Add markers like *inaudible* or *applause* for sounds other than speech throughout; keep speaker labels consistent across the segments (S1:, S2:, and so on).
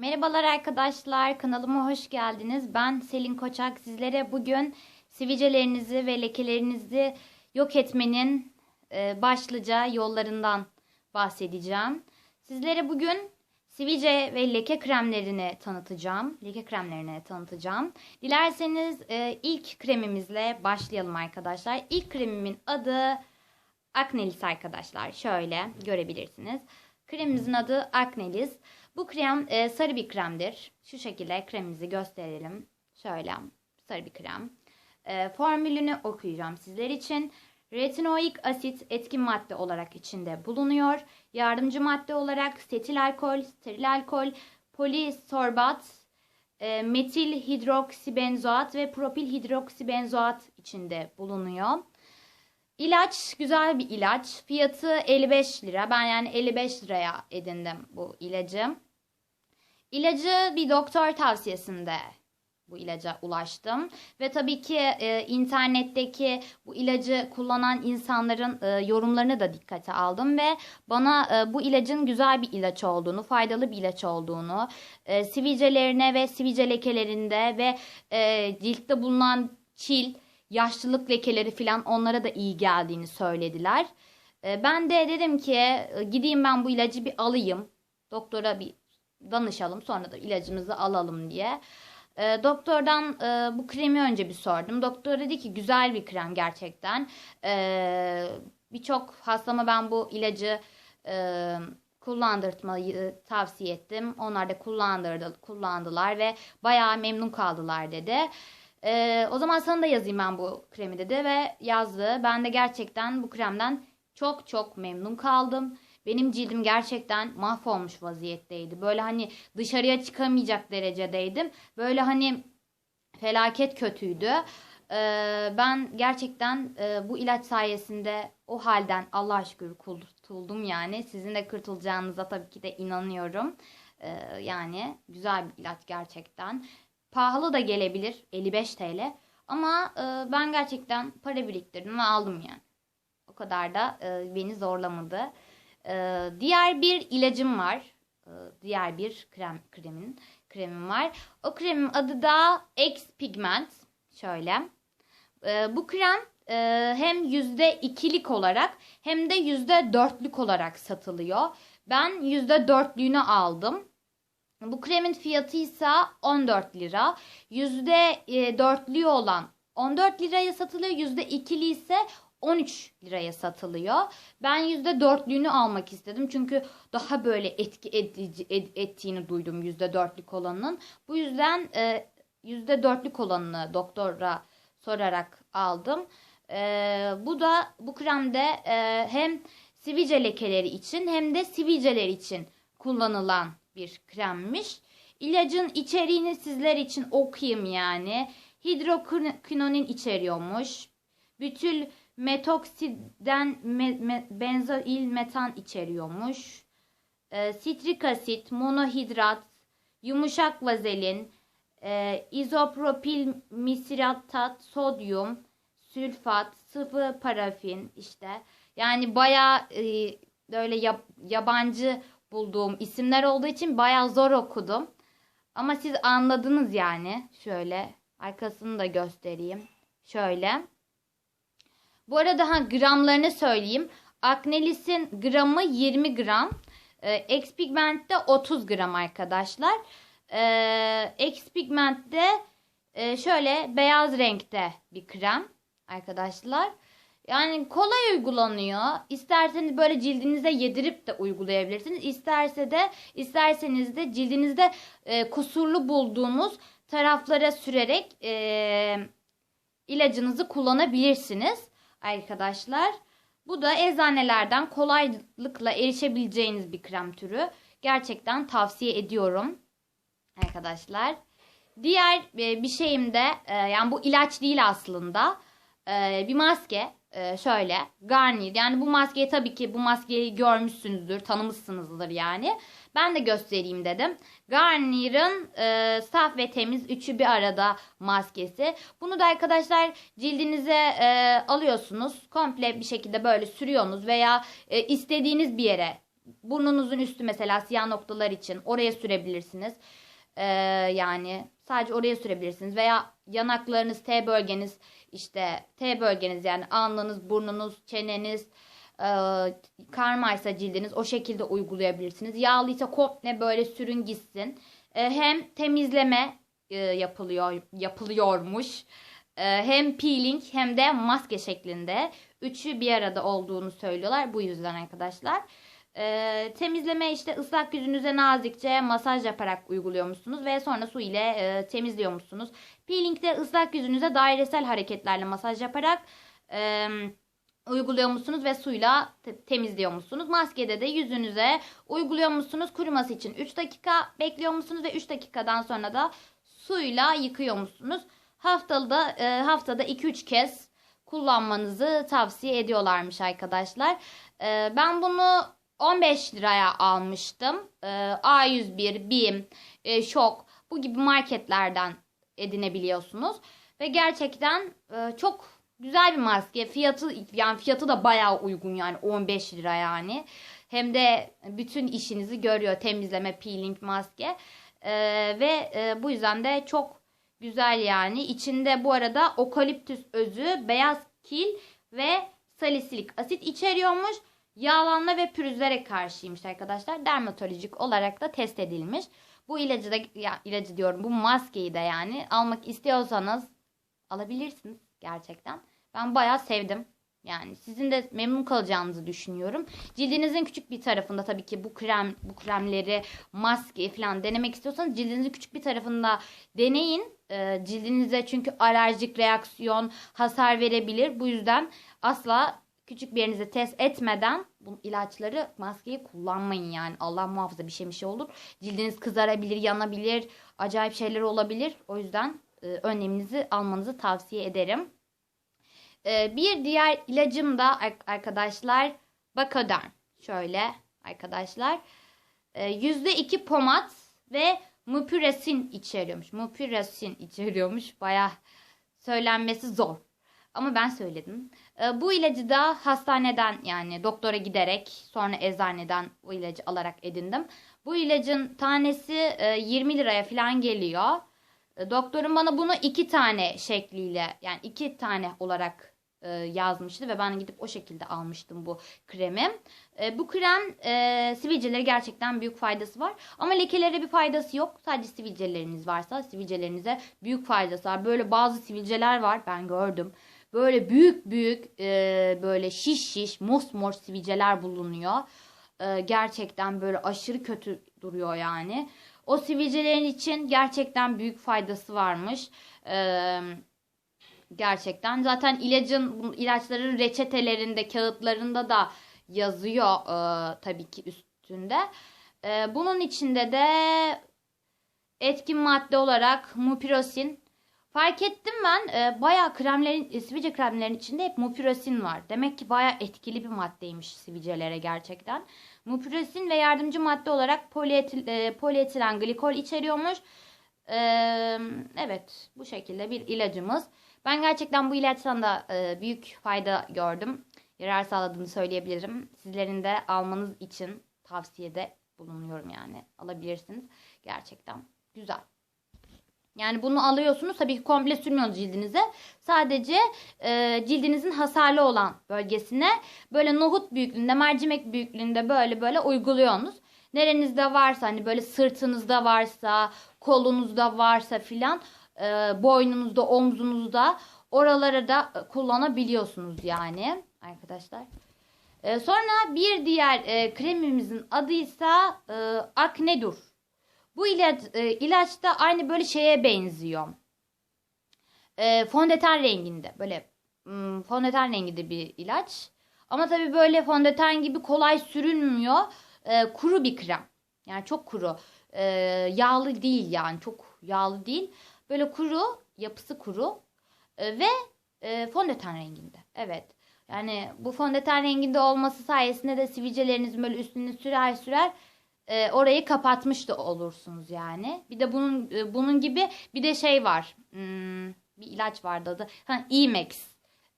S1: Merhabalar arkadaşlar, kanalıma hoş geldiniz. Ben Selin Koçak. Sizlere bugün sivilcelerinizi ve lekelerinizi yok etmenin e, başlıca yollarından bahsedeceğim. Sizlere bugün sivilce ve leke kremlerini tanıtacağım. Leke kremlerini tanıtacağım. Dilerseniz e, ilk kremimizle başlayalım arkadaşlar. İlk kremimin adı Aknelis arkadaşlar. Şöyle görebilirsiniz. Kremimizin adı Aknelis. Bu krem e, sarı bir kremdir. Şu şekilde kremimizi gösterelim. Şöyle sarı bir krem. E, formülünü okuyacağım sizler için. Retinoik asit etkin madde olarak içinde bulunuyor. Yardımcı madde olarak setil alkol, steril alkol, polisorbat, e, metil hidroksibenzoat ve propil hidroksibenzoat içinde bulunuyor. İlaç güzel bir ilaç. Fiyatı 55 lira. Ben yani 55 liraya edindim bu ilacı. İlacı bir doktor tavsiyesinde bu ilaca ulaştım. Ve tabii ki e, internetteki bu ilacı kullanan insanların e, yorumlarını da dikkate aldım. Ve bana e, bu ilacın güzel bir ilaç olduğunu, faydalı bir ilaç olduğunu, e, sivilcelerine ve sivilce lekelerinde ve e, ciltte bulunan çil, yaşlılık lekeleri falan onlara da iyi geldiğini söylediler. E, ben de dedim ki e, gideyim ben bu ilacı bir alayım. Doktora bir danışalım sonra da ilacımızı alalım diye. E, doktordan e, bu kremi önce bir sordum. Doktor dedi ki güzel bir krem gerçekten. E, Birçok hastama ben bu ilacı e, kullandırtmayı tavsiye ettim. Onlar da kullandırdı, kullandılar ve bayağı memnun kaldılar dedi. E, o zaman sana da yazayım ben bu kremi dedi ve yazdı. Ben de gerçekten bu kremden çok çok memnun kaldım. Benim cildim gerçekten mahvolmuş vaziyetteydi. Böyle hani dışarıya çıkamayacak derecedeydim. Böyle hani felaket kötüydü. Ee, ben gerçekten e, bu ilaç sayesinde o halden Allah'a şükür kurtuldum yani. Sizin de kurtulacağınıza tabii ki de inanıyorum. Ee, yani güzel bir ilaç gerçekten. Pahalı da gelebilir 55 TL. Ama e, ben gerçekten para biriktirdim ve aldım yani. O kadar da e, beni zorlamadı. Ee, diğer bir ilacım var. Ee, diğer bir krem kremin kremim var. O kremin adı da X Pigment. Şöyle. Ee, bu krem e, hem yüzde ikilik olarak hem de yüzde dörtlük olarak satılıyor. Ben yüzde dörtlüğünü aldım. Bu kremin fiyatı ise 14 lira. Yüzde e, dörtlüğü olan 14 liraya satılıyor. Yüzde ikili ise 13 liraya satılıyor. Ben %4'lüğünü almak istedim. Çünkü daha böyle etki edici, et, ettiğini duydum %4'lük olanın. Bu yüzden e, %4'lük olanını doktora sorarak aldım. E, bu da bu kremde e, hem sivilce lekeleri için hem de sivilceler için kullanılan bir kremmiş. İlacın içeriğini sizler için okuyayım yani. Hidrokinonin içeriyormuş. Bütül metoksiden me, me, benzoil metan içeriyormuş. E, sitrik asit, monohidrat, yumuşak vazelin, e, izopropil misiratat, sodyum, sülfat, sıvı parafin işte. Yani baya e, böyle yab, yabancı bulduğum isimler olduğu için baya zor okudum. Ama siz anladınız yani. Şöyle arkasını da göstereyim. Şöyle. Bu arada ha, gramlarını söyleyeyim. Aknelis'in gramı 20 gram. E, X-Pigment'te 30 gram arkadaşlar. E, X-Pigment'te e, şöyle beyaz renkte bir krem arkadaşlar. Yani kolay uygulanıyor. İsterseniz böyle cildinize yedirip de uygulayabilirsiniz. İsterse de isterseniz de cildinizde e, kusurlu bulduğunuz taraflara sürerek e, ilacınızı kullanabilirsiniz arkadaşlar. Bu da eczanelerden kolaylıkla erişebileceğiniz bir krem türü. Gerçekten tavsiye ediyorum arkadaşlar. Diğer e, bir şeyim de e, yani bu ilaç değil aslında. E, bir maske şöyle Garnier. Yani bu maskeyi tabii ki bu maskeyi görmüşsünüzdür, tanımışsınızdır yani. Ben de göstereyim dedim. Garnier'ın e, saf ve temiz üçü bir arada maskesi. Bunu da arkadaşlar cildinize e, alıyorsunuz. Komple bir şekilde böyle sürüyorsunuz veya e, istediğiniz bir yere burnunuzun üstü mesela siyah noktalar için oraya sürebilirsiniz. Ee, yani sadece oraya sürebilirsiniz veya yanaklarınız T bölgeniz işte T bölgeniz yani alnınız, burnunuz, çeneniz, e, karmaysa cildiniz o şekilde uygulayabilirsiniz. Yağlıysa komple böyle sürün gitsin. E, hem temizleme e, yapılıyor yapılıyormuş. E, hem peeling hem de maske şeklinde. Üçü bir arada olduğunu söylüyorlar. Bu yüzden arkadaşlar. E, temizleme işte ıslak yüzünüze nazikçe masaj yaparak uyguluyormuşsunuz ve sonra su ile e, temizliyormuşsunuz. Peeling'de ıslak yüzünüze dairesel hareketlerle masaj yaparak e, uyguluyormuşsunuz ve suyla te- temizliyormuşsunuz. Maskede de yüzünüze uyguluyormuşsunuz. Kuruması için 3 dakika bekliyormuşsunuz ve 3 dakikadan sonra da suyla yıkıyormuşsunuz. Haftada e, haftada 2-3 kez kullanmanızı tavsiye ediyorlarmış arkadaşlar. E, ben bunu 15 liraya almıştım. E, A101, BİM, e, Şok bu gibi marketlerden edinebiliyorsunuz. Ve gerçekten e, çok güzel bir maske. Fiyatı yani fiyatı da bayağı uygun yani 15 lira yani. Hem de bütün işinizi görüyor temizleme, peeling, maske. E, ve e, bu yüzden de çok güzel yani. İçinde bu arada okaliptüs özü, beyaz kil ve salisilik asit içeriyormuş. Yağlanma ve pürüzlere karşıymış arkadaşlar. Dermatolojik olarak da test edilmiş. Bu ilacı da ya ilacı diyorum bu maskeyi de yani almak istiyorsanız alabilirsiniz gerçekten. Ben bayağı sevdim. Yani sizin de memnun kalacağınızı düşünüyorum. Cildinizin küçük bir tarafında tabii ki bu krem, bu kremleri, maske falan denemek istiyorsanız cildinizin küçük bir tarafında deneyin. Ee, cildinize çünkü alerjik reaksiyon, hasar verebilir. Bu yüzden asla küçük bir yerinize test etmeden bu ilaçları, maskeyi kullanmayın yani. Allah muhafaza bir şey bir şey olur. Cildiniz kızarabilir, yanabilir, acayip şeyler olabilir. O yüzden e, önleminizi almanızı tavsiye ederim. Ee, bir diğer ilacım da arkadaşlar Bakoderm. Şöyle arkadaşlar. Ee, %2 pomat ve mupüresin içeriyormuş. Mupüresin içeriyormuş. Baya söylenmesi zor. Ama ben söyledim. Ee, bu ilacı da hastaneden yani doktora giderek sonra eczaneden bu ilacı alarak edindim. Bu ilacın tanesi e, 20 liraya falan geliyor. E, doktorum bana bunu iki tane şekliyle yani iki tane olarak e, yazmıştı ve ben gidip o şekilde almıştım bu kremi. E, bu krem e, sivilcelere gerçekten büyük faydası var. Ama lekelere bir faydası yok. Sadece sivilceleriniz varsa sivilcelerinize büyük faydası var. Böyle bazı sivilceler var ben gördüm. Böyle büyük büyük böyle şiş şiş mosmor sivilceler bulunuyor. Gerçekten böyle aşırı kötü duruyor yani. O sivilcelerin için gerçekten büyük faydası varmış. Eee gerçekten. Zaten ilacın ilaçların reçetelerinde, kağıtlarında da yazıyor e, tabii ki üstünde. E, bunun içinde de etkin madde olarak mupirosin. Fark ettim ben e, bayağı kremlerin, e, sivilce kremlerin içinde hep mupirosin var. Demek ki bayağı etkili bir maddeymiş sivilcelere gerçekten. Mupirosin ve yardımcı madde olarak polietil, e, polietilen glikol içeriyormuş. E, evet bu şekilde bir ilacımız. Ben gerçekten bu ilaçtan da e, büyük fayda gördüm. Yarar sağladığını söyleyebilirim. Sizlerin de almanız için tavsiyede bulunuyorum yani. Alabilirsiniz. Gerçekten güzel. Yani bunu alıyorsunuz tabii ki komple sürmüyorsunuz cildinize. Sadece e, cildinizin hasarlı olan bölgesine böyle nohut büyüklüğünde, mercimek büyüklüğünde böyle böyle uyguluyorsunuz. Nerenizde varsa hani böyle sırtınızda varsa, kolunuzda varsa filan e, boynunuzda, omzunuzda oralara da e, kullanabiliyorsunuz yani arkadaşlar. E, sonra bir diğer e, kremimizin adı ise Aknedur. Bu ilaç, e, ilaç da aynı böyle şeye benziyor. E, fondöten renginde böyle hmm, fondöten renginde bir ilaç. Ama tabii böyle fondöten gibi kolay sürünmüyor. Kuru bir krem. Yani çok kuru. Yağlı değil yani çok yağlı değil. Böyle kuru, yapısı kuru e, ve e, fondöten renginde. Evet. Yani bu fondöten renginde olması sayesinde de sivilcelerinizin böyle üstüne sürer sürer e, orayı kapatmış da olursunuz yani. Bir de bunun bunun gibi bir de şey var. Hmm, bir ilaç vardı adı. Ha.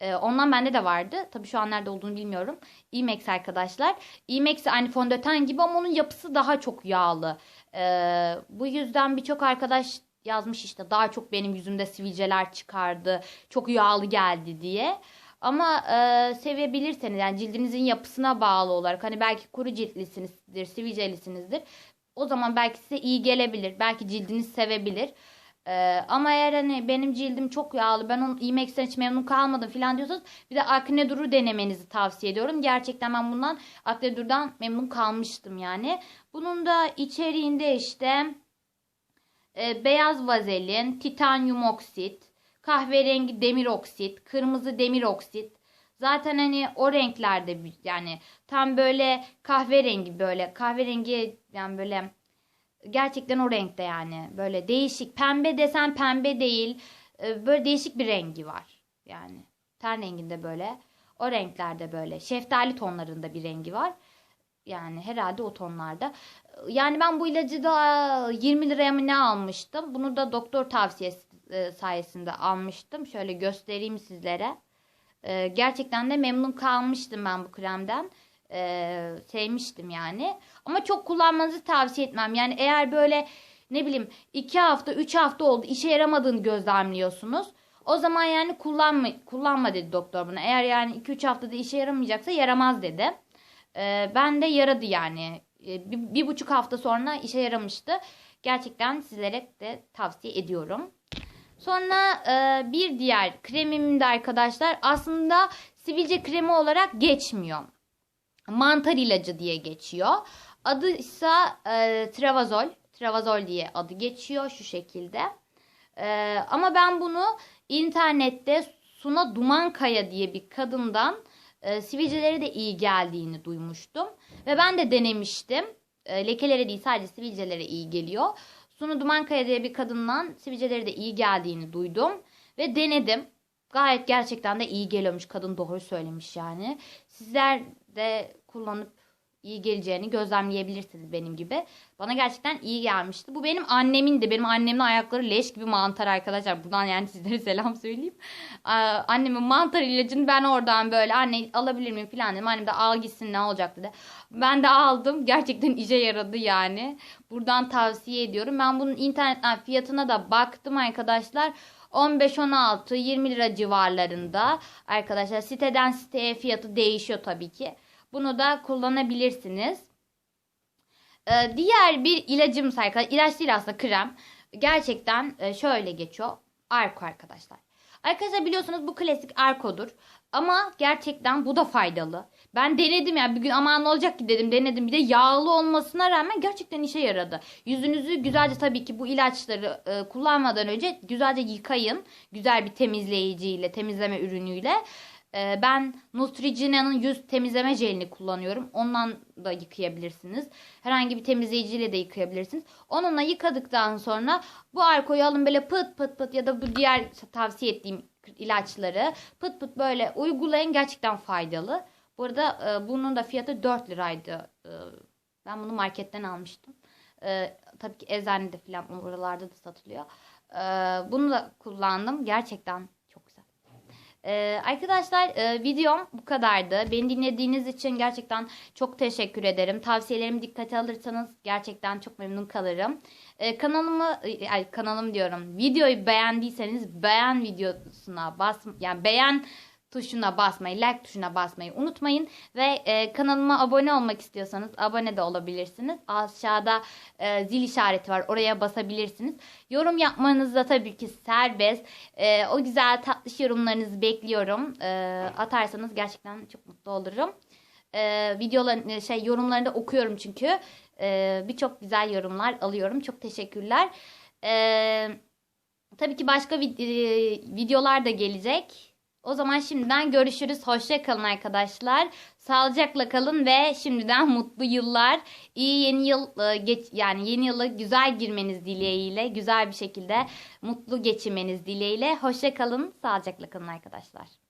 S1: Ee, ondan bende de vardı. Tabii şu an nerede olduğunu bilmiyorum. Imex arkadaşlar. Imex aynı fondöten gibi ama onun yapısı daha çok yağlı. Bu yüzden birçok arkadaş yazmış işte daha çok benim yüzümde sivilceler çıkardı. Çok yağlı geldi diye. Ama e, sevebilirseniz yani cildinizin yapısına bağlı olarak hani belki kuru ciltlisinizdir, sivilcelisinizdir. O zaman belki size iyi gelebilir. Belki cildiniz sevebilir. Ee, ama eğer hani benim cildim çok yağlı ben onun Imex'ten hiç memnun kalmadım falan diyorsanız bir de Acne Duru denemenizi tavsiye ediyorum. Gerçekten ben bundan Acne Duru'dan memnun kalmıştım yani. Bunun da içeriğinde işte e, beyaz vazelin, titanyum oksit, kahverengi demir oksit, kırmızı demir oksit. Zaten hani o renklerde yani tam böyle kahverengi böyle kahverengi yani böyle gerçekten o renkte yani. Böyle değişik pembe desen pembe değil Ee, böyle değişik bir rengi var yani. Ten renginde böyle o renklerde böyle. Şeftali tonlarında bir rengi var yani herhalde o tonlarda yani ben bu ilacı da 20 liraya mı ne almıştım bunu da doktor tavsiyesi e, sayesinde almıştım şöyle göstereyim sizlere Ee, gerçekten de memnun kalmıştım ben bu kremden sevmiştim yani ama çok kullanmanızı tavsiye etmem. Yani eğer böyle ne bileyim 2 hafta 3 hafta oldu işe yaramadığını gözlemliyorsunuz. O zaman yani kullanma, kullanma dedi doktor buna. Eğer yani 2-3 haftada işe yaramayacaksa yaramaz dedi. Ee, ben de yaradı yani. Ee, bir, bir buçuk hafta sonra işe yaramıştı. Gerçekten sizlere de tavsiye ediyorum. Sonra e, bir diğer kremim de arkadaşlar aslında sivilce kremi olarak geçmiyor. Mantar ilacı diye geçiyor. Adı ise e, Travazol. Travazol diye adı geçiyor şu şekilde. E, ama ben bunu internette Suna Dumankaya diye bir kadından e, sivilcelere de iyi geldiğini duymuştum. Ve ben de denemiştim. E, lekelere değil sadece sivilcelere iyi geliyor. Suna Dumankaya diye bir kadından sivilcelere de iyi geldiğini duydum. Ve denedim. Gayet gerçekten de iyi geliyormuş. Kadın doğru söylemiş yani. Sizler de kullanıp iyi geleceğini gözlemleyebilirsiniz benim gibi. Bana gerçekten iyi gelmişti. Bu benim annemin de. Benim annemin ayakları leş gibi mantar arkadaşlar. Buradan yani *laughs* sizlere selam söyleyeyim. Aa, Annemin mantar ilacını ben oradan böyle anne alabilir miyim falan dedim. Annem de al gitsin ne olacak dedi. Ben de aldım. Gerçekten işe yaradı yani. Buradan tavsiye ediyorum. Ben bunun internetten fiyatına da baktım arkadaşlar. 15-16 20 lira civarlarında arkadaşlar siteden siteye fiyatı değişiyor tabii ki. Bunu da kullanabilirsiniz. Ee, diğer bir ilacımız arkadaşlar ilaç değil aslında krem. Gerçekten e, şöyle geçiyor. Arko arkadaşlar. Arkadaşlar biliyorsunuz bu klasik Arko'dur. Ama gerçekten bu da faydalı. Ben denedim ya bir gün aman ne olacak ki dedim denedim. Bir de yağlı olmasına rağmen gerçekten işe yaradı. Yüzünüzü güzelce tabii ki bu ilaçları e, kullanmadan önce güzelce yıkayın. Güzel bir temizleyiciyle, temizleme ürünüyle. E, ben Neutrogena'nın yüz temizleme jelini kullanıyorum. Ondan da yıkayabilirsiniz. Herhangi bir temizleyiciyle de yıkayabilirsiniz. Onunla yıkadıktan sonra bu arkoyu alın böyle pıt pıt pıt ya da bu diğer tavsiye ettiğim ilaçları pıt pıt böyle uygulayın. Gerçekten faydalı. Bu arada e, bunun da fiyatı 4 liraydı. E, ben bunu marketten almıştım. E, tabii ki eczanede falan oralarda da satılıyor. Bunu da kullandım. Gerçekten çok güzel. E, arkadaşlar e, videom bu kadardı. Beni dinlediğiniz için gerçekten çok teşekkür ederim. Tavsiyelerimi dikkate alırsanız gerçekten çok memnun kalırım. E, kanalımı e, kanalım diyorum. Videoyu beğendiyseniz beğen videosuna bas yani beğen tuşuna basmayı, like tuşuna basmayı unutmayın. Ve e, kanalıma abone olmak istiyorsanız abone de olabilirsiniz. Aşağıda e, zil işareti var. Oraya basabilirsiniz. Yorum yapmanız da tabii ki serbest. E, o güzel tatlış yorumlarınızı bekliyorum. E, atarsanız gerçekten çok mutlu olurum. E, videoların şey yorumlarını da okuyorum çünkü. E, Birçok güzel yorumlar alıyorum. Çok teşekkürler. E, tabii ki başka vid- e, videolar da gelecek. O zaman şimdiden görüşürüz. Hoşça kalın arkadaşlar. Sağlıcakla kalın ve şimdiden *laughs* mutlu yıllar. İyi yeni yıl e, geç yani yeni yılı güzel girmeniz dileğiyle, güzel bir şekilde mutlu geçirmeniz dileğiyle. Hoşça kalın. Sağlıcakla kalın arkadaşlar.